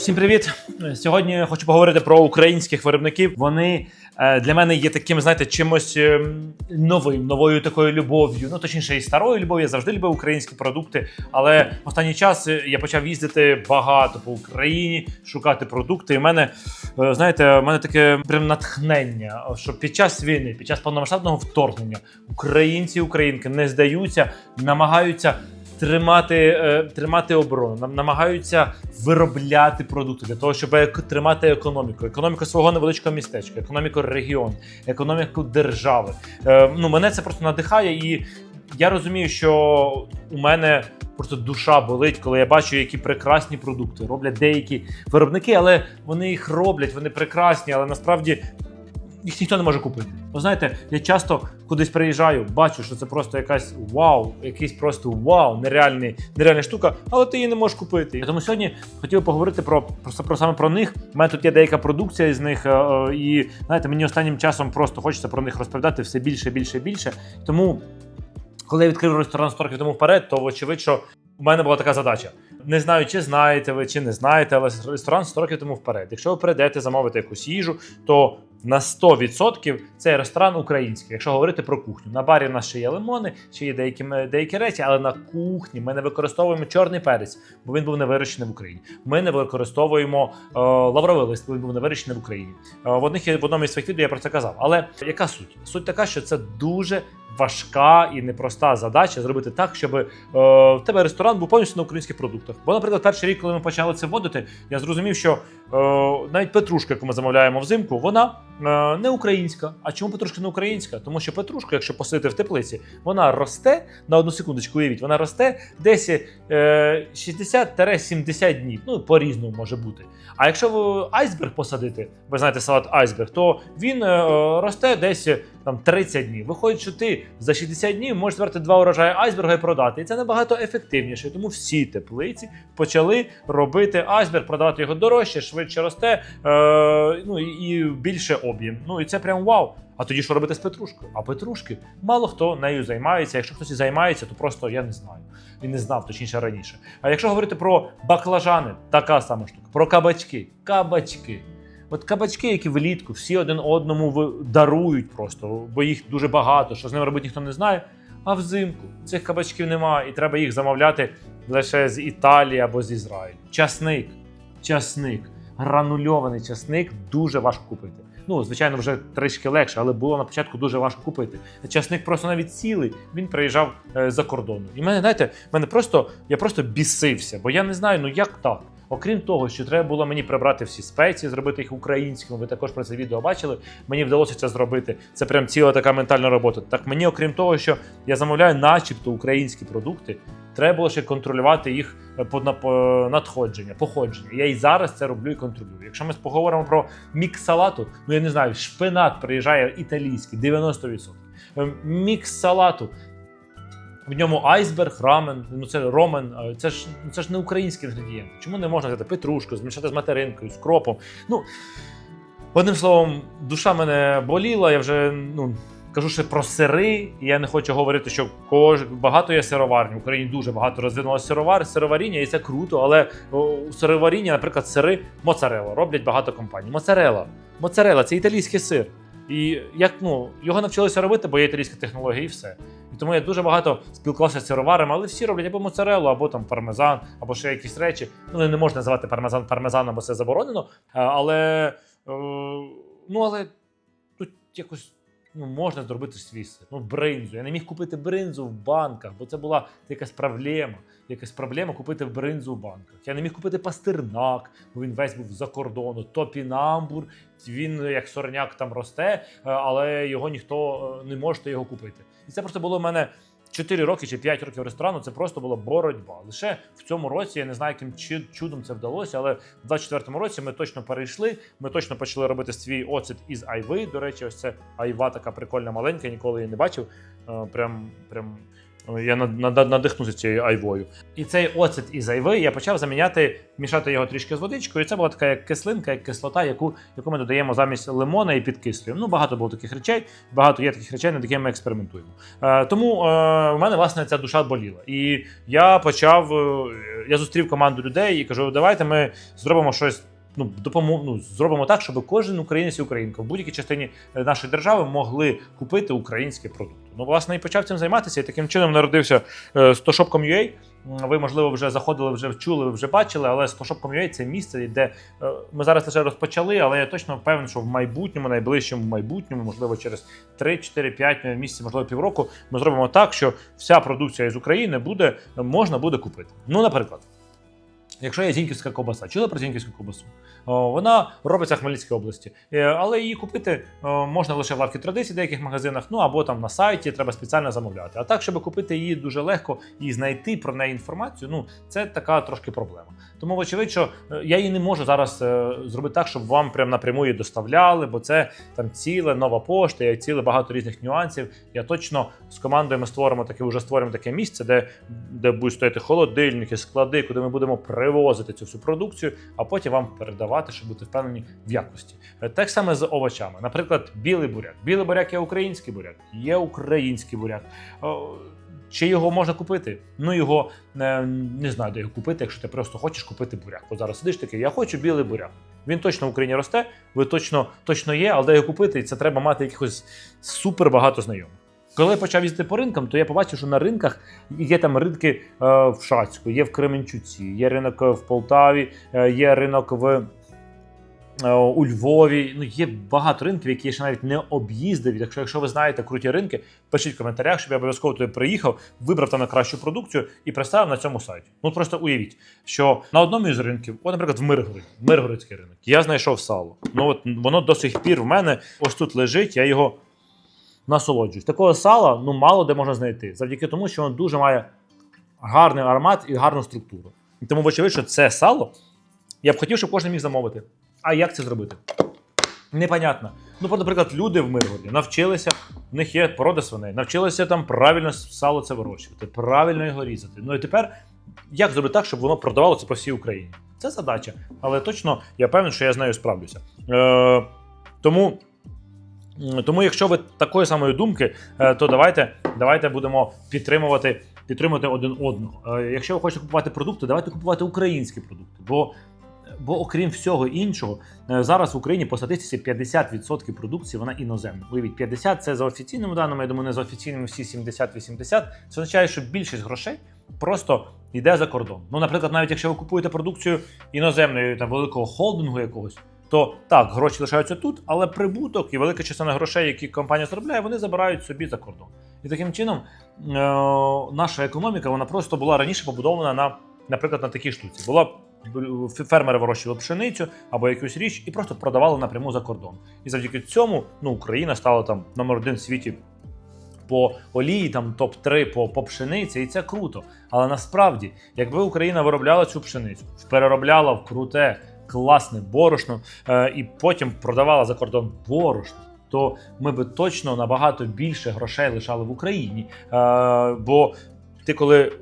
Всім привіт! Сьогодні хочу поговорити про українських виробників. Вони е, для мене є таким, знаєте, чимось е, новим, новою такою любов'ю. Ну точніше, і старою любов'ю. Я завжди любив українські продукти. Але в останній час е, я почав їздити багато по Україні, шукати продукти. І в мене, знаєте, в мене таке прям натхнення, що під час війни, під час повномасштабного вторгнення українці і українки не здаються, намагаються тримати, е, тримати оборону, нам намагаються виробляти продукти для того, щоб тримати економіку, економіку свого невеличкого містечка, економіку регіону, економіку держави. Е, ну мене це просто надихає, і я розумію, що у мене просто душа болить, коли я бачу, які прекрасні продукти роблять деякі виробники, але вони їх роблять, вони прекрасні, але насправді їх ніхто не може купити. Ви знаєте, я часто кудись приїжджаю, бачу, що це просто якась вау, якийсь просто вау, нереальний, нереальна штука, але ти її не можеш купити. І Тому сьогодні хотів поговорити про, про, про саме про них. У мене тут є деяка продукція з них, е, е, і знаєте, мені останнім часом просто хочеться про них розповідати все більше, більше, більше. Тому, коли я відкрив ресторан 100 років тому вперед, то очевидь, що у мене була така задача. Не знаю, чи знаєте ви, чи не знаєте, але ресторан 100 років тому вперед. Якщо ви прийдете замовити якусь їжу, то на 100% цей ресторан український. Якщо говорити про кухню, на барі в нас ще є лимони, ще є деякі, деякі речі, але на кухні ми не використовуємо чорний перець, бо він був не вирощений в Україні. Ми не використовуємо е, лавровий лист, бо він був не вирощений в Україні. Е, в одних в одному із своїх відео я про це казав. Але яка суть? Суть така, що це дуже важка і непроста задача зробити так, щоб е, в тебе ресторан був повністю на українських продуктах. Бо, наприклад, перший рік, коли ми почали це вводити, я зрозумів, що е, навіть петрушка, яку ми замовляємо взимку, вона е, не українська. А чому петрушка не українська? Тому що петрушка, якщо посадити в теплиці, вона росте на одну секундочку, уявіть, вона росте десь е, 60-70 днів. Ну, по-різному може бути. А якщо ви айсберг посадити, ви знаєте салат айсберг, то він е, росте десь там 30 днів. Виходить, що ти за 60 днів можеш збирати два урожаї айсберга і продати. І це набагато ефективніше. Тому всі теплиці почали робити айсберг, продавати його дорожче, швидше росте, е, ну і більше об'єм. Ну і це прям вау. А тоді що робити з петрушкою? А петрушки мало хто нею займається. Якщо хтось і займається, то просто я не знаю. І не знав, точніше раніше. А якщо говорити про баклажани, така сама штука. Про кабачки. Кабачки. От кабачки, які влітку всі один одному дарують просто, бо їх дуже багато, що з ними робити ніхто не знає. А взимку цих кабачків немає, і треба їх замовляти лише з Італії або з Ізраїлю. Часник, часник, гранульований часник дуже важко купити. Ну, звичайно, вже трішки легше, але було на початку дуже важко купити. Часник просто навіть цілий, він приїжджав е, за кордону. І мене, знаєте, мене просто я просто бісився, бо я не знаю, ну як так. Окрім того, що треба було мені прибрати всі спеції, зробити їх українськими. Ви також про це відео бачили. Мені вдалося це зробити. Це прям ціла така ментальна робота. Так мені, окрім того, що я замовляю, начебто українські продукти, треба було ще контролювати їх е, по, надходження, походження. Я і зараз це роблю і контролюю. Якщо ми поговоримо про мікс салату, ну я не знаю, шпинат приїжджає італійський 90%. Е, Мікс салату. В ньому айсберг, рамен, ну це ромен, е, це ж ну, це ж не українські інгредієнти. Чому не можна взяти петрушку, змішати з материнкою, з кропом? Ну одним словом, душа мене боліла. Я вже ну кажу ще про сири. І я не хочу говорити, що кож... багато є сироварень. В Україні дуже багато розвинулося сировар, сироваріння, і це круто. Але у сироваріння, наприклад, сири моцарелла роблять багато компаній. Моцарелла, моцарелла це італійський сир. І як ну його навчилися робити, бо є італійська технологія, і все. Тому я дуже багато спілкувався з сироварами, але всі роблять або моцареллу, або там пармезан, або ще якісь речі. Ну не можна називати пармезан пармезаном, бо це заборонено. Е, Але е, ну але тут якось. Ну, можна зробити свій. Ну, бринзу. Я не міг купити бринзу в банках, бо це була якась проблема. Якась проблема купити бринзу в банках. Я не міг купити пастернак, бо він весь був за кордону. Топінамбур, він як сорняк там росте, е, але його ніхто е, не може його купити. І це просто було в мене 4 роки чи 5 років ресторану. Це просто була боротьба. Лише в цьому році я не знаю, яким чудом це вдалося, але в 24-му році ми точно перейшли. Ми точно почали робити свій оцет із айви. До речі, ось це айва така прикольна маленька, ніколи її не бачив. Е, Прям, прям Я над- над- надихнувся цією айвою. І цей оцет із айви я почав заміняти, мішати його трішки з водичкою. І це була така як кислинка, як кислота, яку, яку ми додаємо замість лимона і підкислюємо. Ну, багато було таких речей, багато є таких речей, над якими ми експериментуємо. Е, тому е, у мене власне ця душа боліла. І я почав, е, я зустрів команду людей і кажу: давайте ми зробимо щось. Ну, допомо... ну, зробимо так, щоб кожен українець і українка в будь-якій частині е, нашої держави могли купити українські продукти. Ну, власне, і почав цим займатися, і таким чином народився е, Stoshop.com.ua. Ви, можливо, вже заходили, вже чули, вже бачили, але Stoshop.com.ua – це місце, де е, ми зараз лише розпочали, але я точно впевнений, що в майбутньому, найближчому майбутньому, можливо, через 3, 4, 5 місяців, можливо, півроку, ми зробимо так, що вся продукція із України буде можна буде купити. Ну, наприклад. Якщо є зіньківська ковбаса, чули про зіньківську ковбасу? Вона робиться в Хмельницькій області, Е, але її купити можна лише в лавки традицій в деяких магазинах, ну або там на сайті треба спеціально замовляти. А так, щоб купити її дуже легко і знайти про неї інформацію, ну це така трошки проблема. Тому, вочевидь, що е, я її не можу зараз е, зробити так, щоб вам прям напряму її доставляли, бо це там ціле нова пошта, є ціле багато різних нюансів. Я точно з командою ми створимо таке, вже створимо таке місце, де, де будуть стояти холодильники, склади, куди ми будемо привозити цю всю продукцію, а потім вам передавати, щоб бути впевнені в якості. Е, Так само з овочами. Наприклад, білий буряк. Білий буряк є український буряк, є український буряк. Чи його можна купити? Ну його е, не знаю, де його купити, якщо ти просто хочеш купити буряк. От зараз сидиш такий, я хочу білий буряк. Він точно в Україні росте, ви точно, точно є, але де його купити, це треба мати якихось супер багато знайомих. Коли я почав їздити по ринкам, то я побачив, що на ринках є там ринки е, в Шацьку, є в Кременчуці, є ринок е, в Полтаві, е, є ринок в. Е, У Львові ну є багато ринків, які я ще навіть не об'їздив. Якщо, якщо ви знаєте круті ринки, пишіть в коментарях, щоб я обов'язково туди приїхав, вибрав там найкращу продукцію і представив на цьому сайті. Ну просто уявіть, що на одному із ринків, от, наприклад, в Миргороді, Миргородський ринок, я знайшов сало. Ну от воно до сих пір в мене ось тут лежить, я його насолоджуюсь. Такого сала ну мало де можна знайти, завдяки тому, що воно дуже має гарний аромат і гарну структуру. Тому, вочевидь, що це сало я б хотів, щоб кожен міг замовити. А як це зробити? Непонятно. Ну, наприклад, люди в Миргороді навчилися, в них є порода свиней, навчилися там правильно сало це вирощувати, правильно його різати. Ну і тепер як зробити так, щоб воно продавалося по всій Україні? Це задача. Але точно я певний, що я з нею справлюся. Е, тому. Тому, якщо ви такої самої думки, е, то давайте, давайте будемо підтримувати, підтримувати один одного. Е, Якщо ви хочете купувати продукти, давайте купувати українські продукти. Бо, бо окрім всього іншого, е, зараз в Україні по статистиці 50% продукції вона іноземна. Уявіть, 50 це за офіційними даними, я думаю, не за офіційними всі 70-80. Це означає, що більшість грошей просто йде за кордон. Ну, наприклад, навіть якщо ви купуєте продукцію іноземної там великого холдингу якогось. То так, гроші лишаються тут, але прибуток і велика частина грошей, які компанія заробляє, вони забирають собі за кордон. І таким чином е- наша економіка вона просто була раніше побудована на, наприклад, на такій штуці. Була фермери вирощували пшеницю або якусь річ і просто продавали напряму за кордон. І завдяки цьому ну, Україна стала там номер один в світі по олії, там топ-3 по, по пшениці, і це круто. Але насправді, якби Україна виробляла цю пшеницю, переробляла в круте, класне борошно е, і потім продавала за кордон борошно. То ми би точно набагато більше грошей лишали в Україні. Е, бо ти коли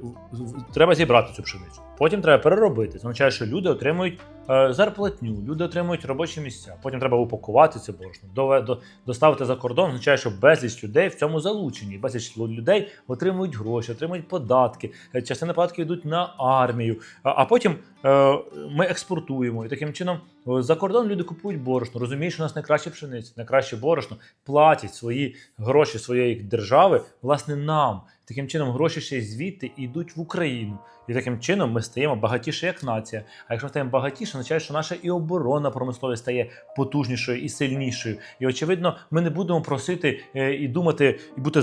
треба зібрати цю пшеницю, потім треба переробити. Це означає, що люди отримують е, зарплатню, люди отримують робочі місця. Потім треба упакувати це борошно, доставити за кордон. Означає, що безліч людей в цьому залучені. Безліч людей отримують гроші, отримують податки. Е, Частина податків йдуть на армію. А, потім е, ми експортуємо. І таким чином за кордон люди купують борошно. Розуміють, що у нас найкраще пшениця, найкраще борошно, платять свої гроші своєї держави, власне, нам. Таким чином, гроші ще й звідти йдуть в Україну. І таким чином ми стаємо багатіше як нація. А якщо ми стаємо багатіше, означає, що наша і оборона промисловість стає потужнішою і сильнішою. І очевидно, ми не будемо просити е, і думати, і бути,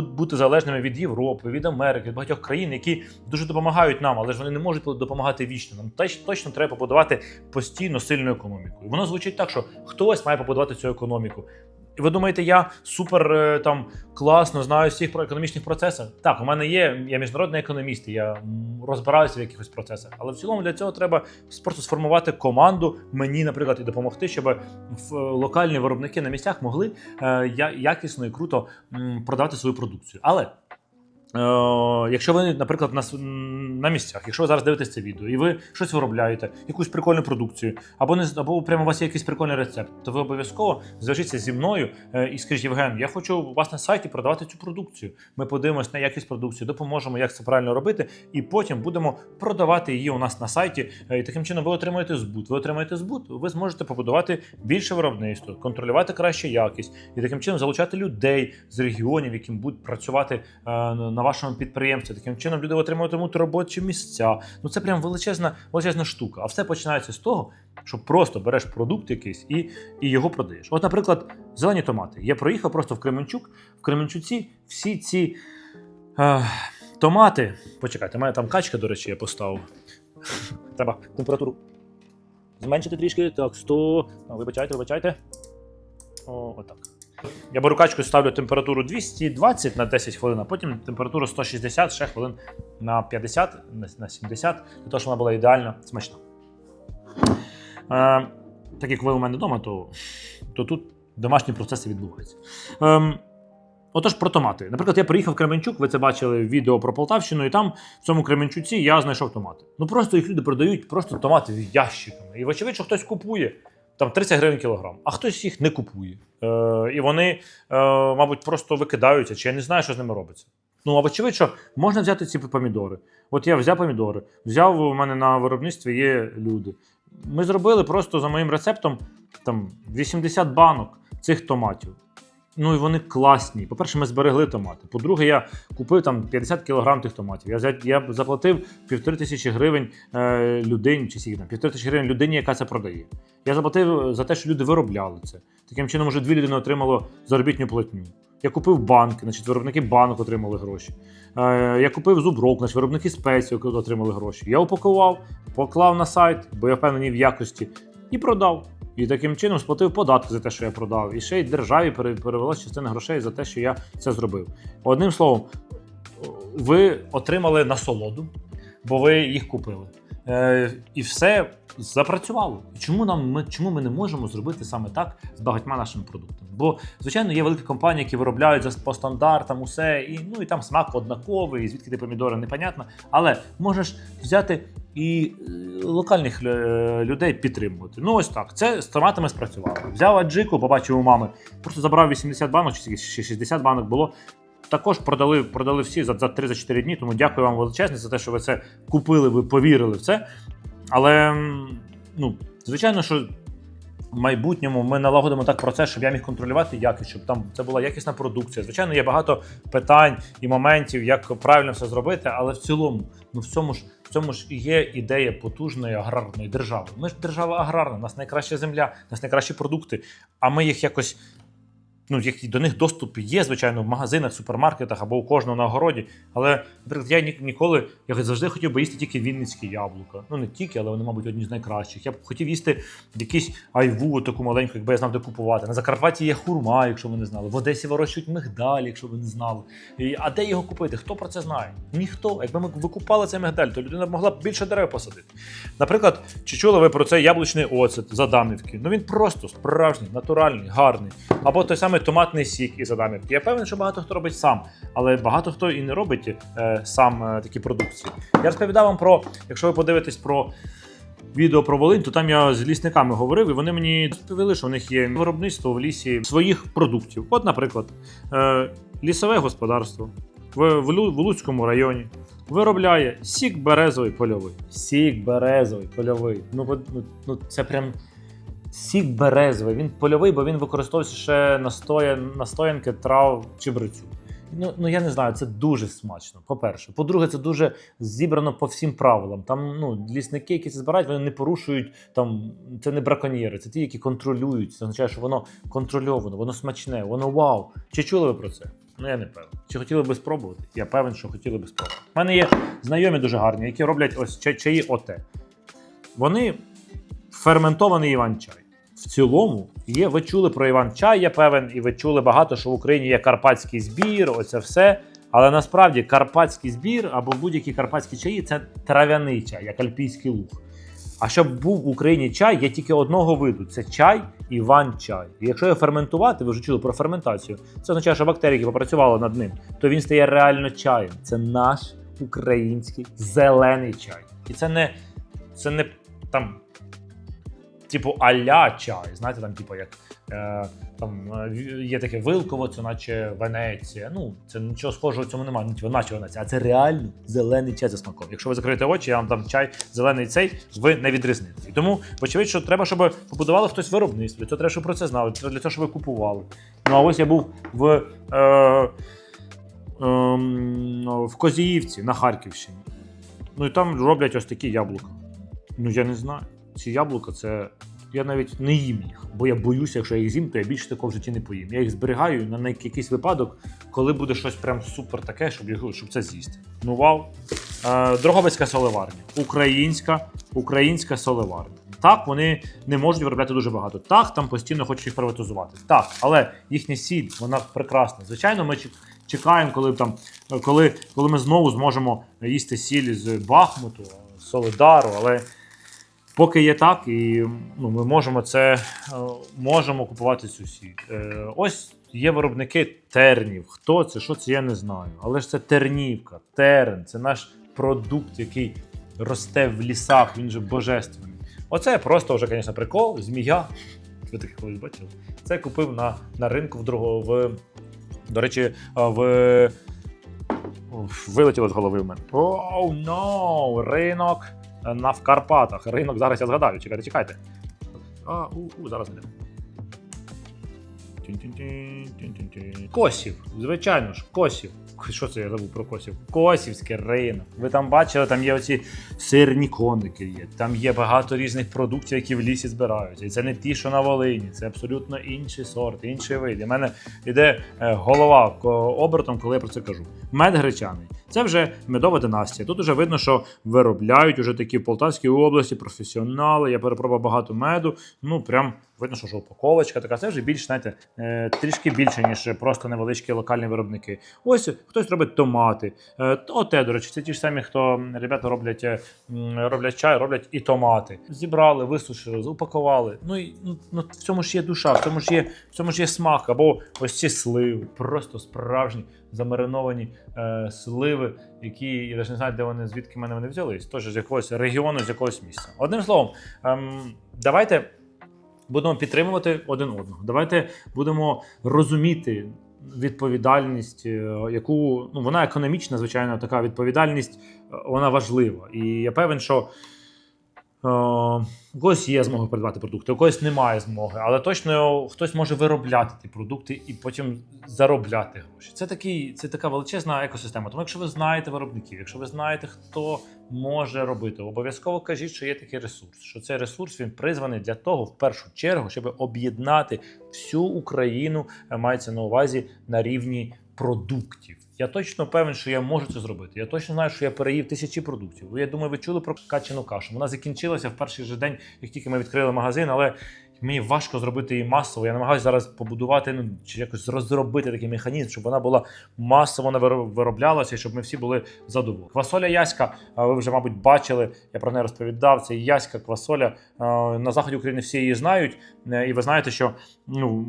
бути залежними від Європи, від Америки, від багатьох країн, які дуже допомагають нам, але ж вони не можуть допомагати вічно. Нам точно треба побудувати постійно сильну економіку. І воно звучить так, що хтось має побудувати цю економіку. І ви думаєте, я супер е, там класно знаю всіх про економічних процесах? Так, у мене є, я міжнародний економіст, я розбираюся в якихось процесах. Але в цілому для цього треба просто сформувати команду мені, наприклад, і допомогти, щоб локальні виробники на місцях могли е, якісно і круто продавати свою продукцію. Але якщо ви, наприклад, на, на місцях, якщо ви зараз дивитесь це відео і ви щось виробляєте, якусь прикольну продукцію, або не або прямо у вас є якийсь прикольний рецепт, то ви обов'язково зв'яжіться зі мною е, і скажіть, Євген, я хочу у вас на сайті продавати цю продукцію. Ми подивимось на якість продукції, допоможемо, як це правильно робити, і потім будемо продавати її у нас на сайті. Е, І таким чином ви отримаєте збут. Ви отримаєте збут, ви зможете побудувати більше виробництво, контролювати краще якість і таким чином залучати людей з регіонів, яким будуть працювати е, на вашому підприємстві. Таким чином люди отримуватимуть робочі місця. Ну це прям величезна, величезна штука. А все починається з того, що просто береш продукт якийсь і, і його продаєш. От, наприклад, зелені томати. Я проїхав просто в Кременчук. В Кременчуці всі ці е, томати. Почекайте, у мене там качка, до речі, я поставив. Треба температуру зменшити трішки. Так, 100. Вибачайте, вибачайте. О, отак. Я беру качку, ставлю температуру 220 на 10 хвилин, а потім температуру 160 ще хвилин на 50, на- на 70, для того, щоб вона була ідеально смачна. Е, так як ви у мене вдома, то, то тут домашні процеси відбуваються. Ем, Отож, про томати. Наприклад, я приїхав в Кременчук, ви це бачили в відео про Полтавщину, і там в цьому Кременчуці я знайшов томати. Ну просто їх люди продають просто томати ящиками. І вочевидь, що хтось купує там 30 гривень кілограм, а хтось їх не купує. Е, і вони, е, мабуть, просто викидаються, чи я не знаю, що з ними робиться. Ну, а вочевидь, що можна взяти ці помідори. От я взяв помідори, взяв у мене на виробництві є люди. Ми зробили просто за моїм рецептом там 80 банок цих томатів. Ну і вони класні. По-перше, ми зберегли томати. По-друге, я купив там 50 кілограм тих томатів. Я, взя- я заплатив півтори тисячі гривень е, людині, чи скільки там, півтори тисячі гривень людині, яка це продає. Я заплатив за те, що люди виробляли це. Таким чином, вже дві людини отримало заробітну платню. Я купив банки, значить, виробники банок отримали гроші. Е, я купив зуброк, значить, виробники спецій отримали гроші. Я упакував, поклав на сайт, бо я впевнений в якості, і продав. І таким чином сплатив податки за те, що я продав. І ще й державі пере- перевелась частина грошей за те, що я це зробив. Одним словом, ви отримали насолоду, бо ви їх купили. Е, і все запрацювало. Чому нам ми чому ми не можемо зробити саме так з багатьма нашими продуктами? Бо звичайно є великі компанії, які виробляють по стандартам усе, і ну і там смак однаковий, звідки ти помідори, непонятно. Але можеш взяти і е, локальних е, людей підтримувати. Ну ось так. Це з томатами спрацювало. Взяв аджику, побачив у мами, просто забрав 80 банок, чи скільки, 60 банок було. Також продали, продали всі за, за 3-4 дні. Тому дякую вам величезне за те, що ви це купили, ви повірили в це. Але ну, звичайно, що в майбутньому ми налагодимо так процес, щоб я міг контролювати якість, щоб там це була якісна продукція. Звичайно, є багато питань і моментів, як правильно все зробити, але в цілому, ну в цьому ж в цьому ж і є ідея потужної аграрної держави. Ми ж держава аграрна, у нас найкраща земля, у нас найкращі продукти, а ми їх якось. Ну, які до них доступ є, звичайно, в магазинах, супермаркетах або у кожного на огороді. Але, наприклад, я ні- ніколи я завжди хотів би їсти тільки вінницькі яблука. Ну не тільки, але вони, мабуть, одні з найкращих. Я б хотів їсти якісь айву, таку маленьку, якби я знав, де купувати. На Закарпатті є хурма, якщо ви не знали. В Одесі вирощують мигдаль, якщо ви не знали. І, а де його купити? Хто про це знає? Ніхто. Якби ми викупали цей мигдаль, то людина могла б більше дерев посадити. Наприклад, чи чули ви про цей яблучний оцет Адамівки? Ну він просто справжній, натуральний, гарний. Або той самий томатний сік із Адамівки. Я певен, що багато хто робить сам, але багато хто і не робить е, сам е, такі продукції. Я розповідав вам про, якщо ви подивитесь про. Відео про Волинь, то там я з лісниками говорив, і вони мені розповіли, що в них є виробництво в лісі своїх продуктів. От, наприклад, е, лісове господарство в Луцькому районі виробляє сік березовий польовий. Сік березовий польовий. Ну, ну, ну це прям сік березовий. Він польовий, бо він використовується ще настоя, настоянки трав чебрецю. Ну, ну я не знаю, це дуже смачно. По-перше. По-друге, це дуже зібрано по всім правилам. Там ну, лісники, які це збирають, вони не порушують там. Це не браконьєри, це ті, які контролюють. Це означає, що воно контрольовано, воно смачне, воно вау. Чи чули ви про це? Ну я не певен. Чи хотіли би спробувати? Я певен, що хотіли би спробувати. У мене є знайомі дуже гарні, які роблять ось чаї оте. Вони ферментований іван-чай. В цілому є. Ви чули про Іван-чай, я певен, і ви чули багато, що в Україні є карпатський збір, оце все. Але насправді карпатський збір або будь-які карпатські чаї це трав'яний чай, як альпійський луг. А щоб був в Україні чай, є тільки одного виду: це чай Іван-чай. І якщо його ферментувати, ви вже чули про ферментацію, це означає, що бактерії, які попрацювали над ним, то він стає реально чаєм. Це наш український зелений чай. І це не, це не там, типу, аля чай. Знаєте, там, типу, як е, там е, є таке Вилково, це наче Венеція. Ну, це нічого схожого в цьому немає, ну, типу, наче Венеція, а це реально зелений чай за смаком. Якщо ви закриєте очі, я вам дам чай зелений цей, ви не відрізните. І тому, вочевидь, що треба, щоб побудували хтось виробництво. Цього треба, щоб про це знали, для того, щоб ви купували. Ну а ось я був в. Е, ем, в Козіївці на Харківщині. Ну і там роблять ось такі яблука. Ну я не знаю. Ці яблука це. Я навіть не їм їх, бо я боюся, якщо я їх з'їм, то я більше такого в житті не поїм. Я їх зберігаю на якийсь випадок, коли буде щось прям супер таке, щоб, щоб це з'їсти. Ну вау. Е, Дрогобицька солеварня. Українська, українська солеварня. Так, вони не можуть виробляти дуже багато. Так, там постійно хочуть їх приватизувати. Так, але їхня сіль, вона прекрасна. Звичайно, ми чек- чекаємо, коли там, коли, коли ми знову зможемо їсти сіль з Бахмуту, Солидару, але. Поки є так, і ну, ми можемо це е, можемо купувати цю сіль. Е, ось є виробники тернів. Хто це? Що це? Я не знаю. Але ж це тернівка, терен, це наш продукт, який росте в лісах, він же божественний. Оце просто вже, звісно, прикол. Змія. Ви таке колись бачили? Це купив на, на ринку в другого. В, до речі, в. Вилетіло з голови в мене. Оу, oh, no! Ринок на в Карпатах. Ринок зараз я згадаю. Чекайте, чекайте. А, у, у, зараз не. Косів, звичайно ж, косів. Що це я забув про косів? Косівський ринок. Ви там бачили, там є оці сирні коники, є. там є багато різних продуктів, які в лісі збираються. І це не ті, що на Волині, це абсолютно інший сорт, інший вид. В мене йде голова обертом, коли я про це кажу. Мед гречаний. Це вже медова династія. Тут вже видно, що виробляють уже такі в Полтавській області професіонали. Я перепробував багато меду. Ну прям видно, що упаковочка така. Це вже більш, знаєте, е, трішки більше, ніж просто невеличкі локальні виробники. Ось хтось робить томати. Е, Оте, до речі, це ті ж самі, хто ребята роблять, е, роблять чай, роблять і томати. Зібрали, висушили, упакували. Ну і ну, ну, в цьому ж є душа, в цьому ж є, в цьому ж є смак. Або ось ці сливи, просто справжні замариновані е, сливи, які я навіть не знаю, де вони звідки мене вони взялись. Тож з якогось регіону, з якогось місця. Одним словом, ем, давайте будемо підтримувати один одного. Давайте будемо розуміти відповідальність, е, яку ну вона економічна, звичайно, така відповідальність, е, вона важлива. І я певен, що. Е, У когось є змога придбати продукти, у когось немає змоги, але точно хтось може виробляти ті продукти і потім заробляти гроші. Це такий, це така величезна екосистема. Тому, якщо ви знаєте виробників, якщо ви знаєте, хто може робити, обов'язково кажіть, що є такий ресурс. Що цей ресурс він призваний для того, в першу чергу, щоб об'єднати всю Україну, е, мається на увазі на рівні продуктів. Я точно певен, що я можу це зробити. Я точно знаю, що я переїв тисячі продуктів. Я думаю, ви чули про качану кашу. Вона закінчилася в перший же день, як тільки ми відкрили магазин, але мені важко зробити її масово. Я намагаюся зараз побудувати ну чи якось розробити такий механізм, щоб вона була масово вироблялася, щоб ми всі були задоволені. Квасоля яська, ви вже, мабуть, бачили. Я про неї розповідав. Це яська квасоля. На заході України всі її знають, Е, і ви знаєте, що ну.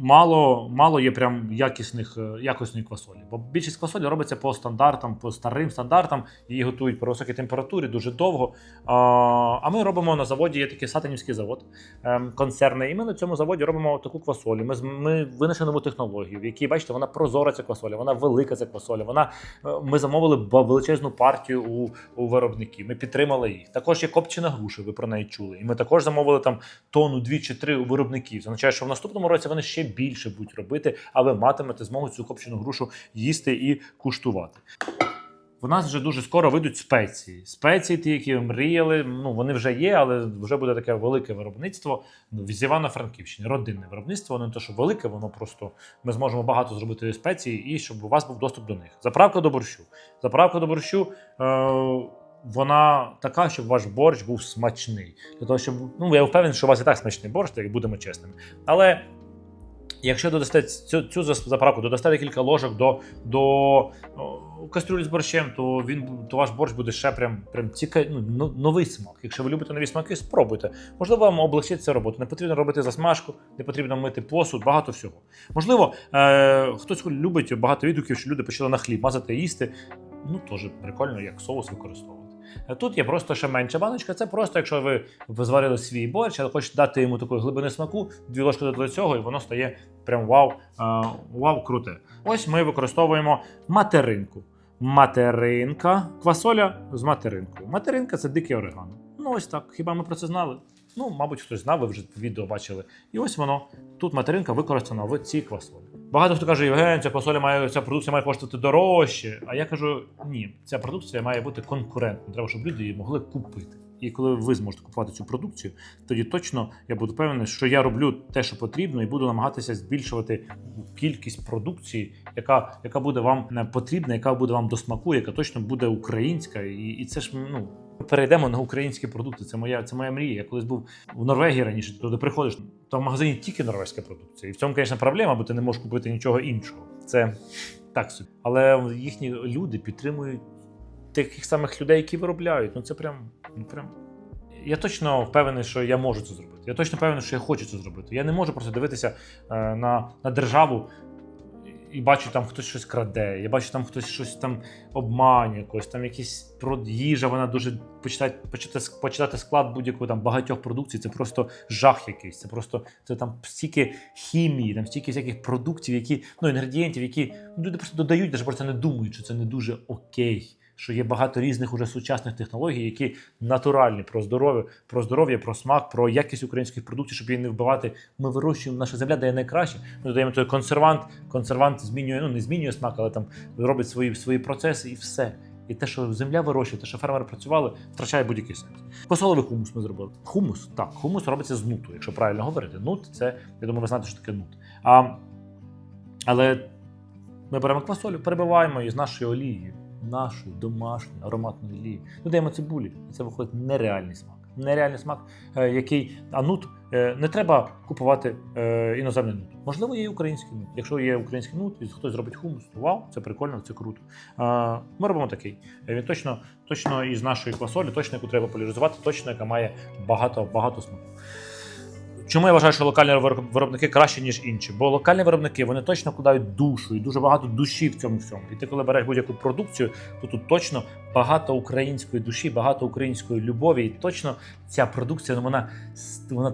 Мало, мало є прям якісних е, якісної квасолі. Бо більшість квасолі робиться по стандартам, по старим стандартам, її готують при високій температурі дуже довго. А, ми робимо на заводі, є такий сатанівський завод ем, концерний, і ми на цьому заводі робимо таку квасолю. Ми, ми винайшли нову технологію, в якій, бачите, вона прозора ця квасоля, вона велика ця квасоля. Вона, е, ми замовили величезну партію у, у виробників. Ми підтримали їх. Також є копчена груша, ви про неї чули. І ми також замовили там тонну, дві чи три у виробників. Це означає, що в наступному році вони ще більше будуть робити, а ви матимете змогу цю копчену грушу їсти і куштувати. В нас вже дуже скоро вийдуть спеції. Спеції, ті, які мріяли, ну вони вже є, але вже буде таке велике виробництво з Івано-Франківщини, родинне виробництво. Не те, що велике, воно просто ми зможемо багато зробити спецій, і щоб у вас був доступ до них. Заправка до борщу. Заправка до борщу. Е- вона така, щоб ваш борщ був смачний. Для того, щоб ну я впевнений, що у вас і так смачний борщ, так будемо чесними. Але Якщо додасте цю, цю заправку, додасте декілька ложок до, до кастрюлі з борщем, то він то ваш борщ буде ще прям, прям ціка, ну, но- новий смак. Якщо ви любите нові смаки, спробуйте. Можливо, вам облегчить цю роботу. Не потрібно робити засмажку, не потрібно мити посуд, багато всього. Можливо, е, хтось любить багато відгуків, що люди почали на хліб мазати їсти. Ну, теж прикольно, як соус використовувати. Е, Тут є просто ще менша баночка. Це просто, якщо ви, зварили свій борщ, але хочете дати йому такої глибини смаку, дві ложки до цього, і воно стає прям вау, е, вау, круте. Ось ми використовуємо материнку. Материнка, квасоля з материнкою. Материнка це дике орегано. Ну ось так. Хіба ми про це знали? Ну, мабуть, хтось знав, ви вже відео бачили. І ось воно. Тут материнка використана в цій квасолі. Багато хто каже, Євген, ця квасоля має ця продукція має коштувати дорожче. А я кажу, ні, ця продукція має бути конкурентною. Треба, щоб люди її могли купити. І коли ви зможете купувати цю продукцію, тоді точно я буду впевнений, що я роблю те, що потрібно, і буду намагатися збільшувати кількість продукції, яка, яка буде вам не потрібна, яка буде вам до смаку, яка точно буде українська. І, і це ж ну. Перейдемо на українські продукти. Це моя це моя мрія. Я колись був в Норвегії раніше. Туди приходиш, там в магазині тільки норвезька продукція. І в цьому, звісно, проблема, бо ти не можеш купити нічого іншого. Це так собі. Але їхні люди підтримують таких самих людей, які виробляють. Ну це прям, ну прям. Я точно впевнений, що я можу це зробити. Я точно впевнений, що я хочу це зробити. Я не можу просто дивитися е, на, на державу і бачу, там хтось щось краде. Я бачу, там хтось щось там обманює якось, там якісь їжа, вона дуже почитати, почитати, почитати склад будь-якої там багатьох продукцій. Це просто жах якийсь. Це просто це там стільки хімії, там стільки всяких продуктів, які ну інгредієнтів, які ну, люди просто додають, навіть про не думають, що це не дуже окей. Що є багато різних уже сучасних технологій, які натуральні про здоров'я, про здоров'я, про смак, про якість українських продуктів, щоб її не вбивати. Ми вирощуємо наша земля, дає найкраще. Ми додаємо той консервант. Консервант змінює, ну не змінює смак, але там робить свої свої процеси і все. І те, що земля вирощує, те, що фермери працювали, втрачає будь-який сенс. Посоловий хумус ми зробили. Хумус, так, хумус робиться з нуту, якщо правильно говорити. Нут це, я думаю, ви знаєте, що таке нут. А, але ми беремо квасолю, перебиваємо її з нашою олією, нашою домашньою ароматною олією. Додаємо цибулі, і це виходить нереальний смак. Нереальний смак, е, який а нут е, не треба купувати е, іноземний нут. Можливо, є і український нут. Якщо є український нут, і хтось зробить хумус, то вау, це прикольно, це круто. Ми робимо такий. Він точно, точно із нашої квасолі, точно яку треба поляризувати, точно яка має багато, багато смаку. Чому я вважаю, що локальні вироб- виробники краще, ніж інші? Бо локальні виробники вони точно вкладають душу і дуже багато душі в цьому всьому. І ти, коли береш будь-яку продукцію, то тут точно багато української душі, багато української любові. І точно ця продукція ну, вона, вона,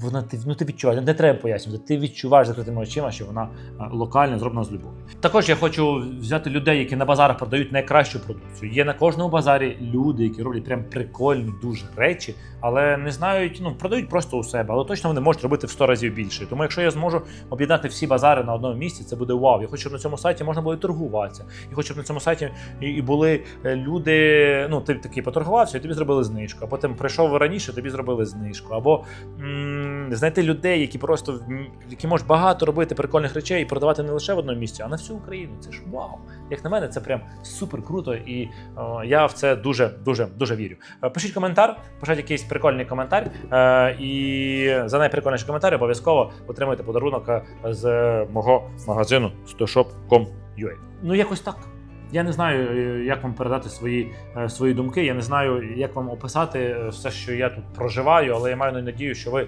вона ти, ну, ти відчуваєш, не треба пояснювати. Ти відчуваєш закритими очима, що вона локально зроблена з любов'ю. Також я хочу взяти людей, які на базарах продають найкращу продукцію. Є на кожному базарі люди, які роблять прям прикольні дуже речі, але не знають, ну продають просто у себе, але точно вони можуть робити в 100 разів більше. Тому якщо я зможу об'єднати всі базари на одному місці, це буде вау. Я хочу, щоб на цьому сайті можна було і торгуватися. Я хочу, щоб на цьому сайті і, і були е, люди. Ну, ти такий поторгувався, і тобі зробили знижку. А потім прийшов раніше, тобі зробили знижку. Або м- знайти людей, які просто які можуть багато робити прикольних речей і продавати не лише в одному місці, а на всю Україну. Це ж вау. Як на мене, це прям супер круто, і е, я в це дуже дуже дуже вірю. Е, Пишіть коментар, пишіть якийсь прикольний коментар. е, І за найприкольніший коментар обов'язково отримуєте подарунок е, з мого магазину 100shop.com.ua. Ну якось так. Я не знаю, е, як вам передати свої, е, свої думки. Я не знаю, як вам описати е, все, що я тут проживаю, але я маю надію, що ви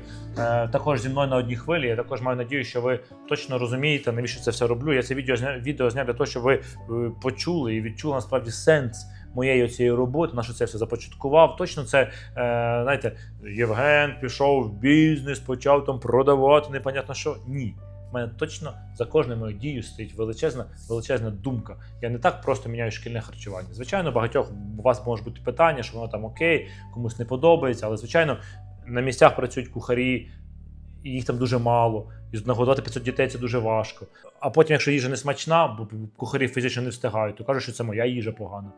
також зі мною на одній хвилі. Я також маю надію, що ви точно розумієте, навіщо це все роблю. Я це відео зняв, відео зняв для того, щоб ви почули і відчули насправді сенс моєї цієї роботи, на що це все започаткував. Точно це, е, знаєте, Євген пішов в бізнес, почав там продавати, непонятно що. Ні. У мене точно за кожною моєю дією стоїть величезна, величезна думка. Я не так просто міняю шкільне харчування. Звичайно, багатьох у вас може бути питання, що воно там окей, комусь не подобається, але звичайно, на місцях працюють кухарі, і їх там дуже мало. І нагодувати 500 дітей це дуже важко. А потім, якщо їжа не смачна, бо кухарі фізично не встигають, то кажуть, що це моя їжа погана.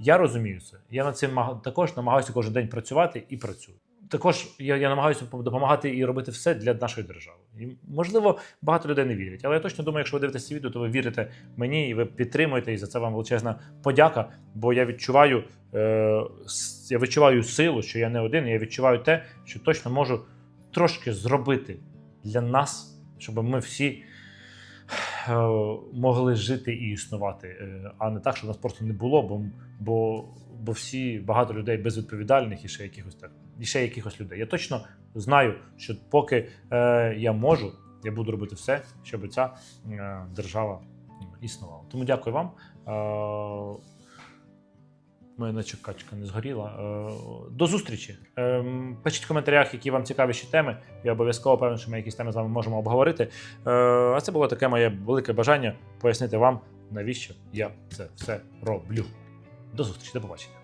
Я розумію це. Я над цим також намагаюся кожен день працювати і працюю. Також я, я намагаюся допомагати і робити все для нашої держави. І, можливо, багато людей не вірять, але я точно думаю, якщо ви дивитесь це відео, то ви вірите мені і ви підтримуєте, і за це вам величезна подяка. Бо я відчуваю, е, я відчуваю силу, що я не один, і я відчуваю те, що точно можу трошки зробити для нас, щоб ми всі е, могли жити і існувати, е, а не так, щоб нас просто не було, бо, бо, бо всі багато людей безвідповідальних і ще якихось так, і ще якихось людей. Я точно знаю, що поки е, я можу, я буду робити все, щоб ця е, держава існувала. Тому дякую вам. Е, Моя наче качка не згоріла. Е, До зустрічі. Ем, Пишіть в коментарях, які вам цікаві ще теми. Я обов'язково певен, що ми якісь теми з вами можемо обговорити. Е, А це було таке моє велике бажання пояснити вам, навіщо я це все роблю. До зустрічі, до побачення.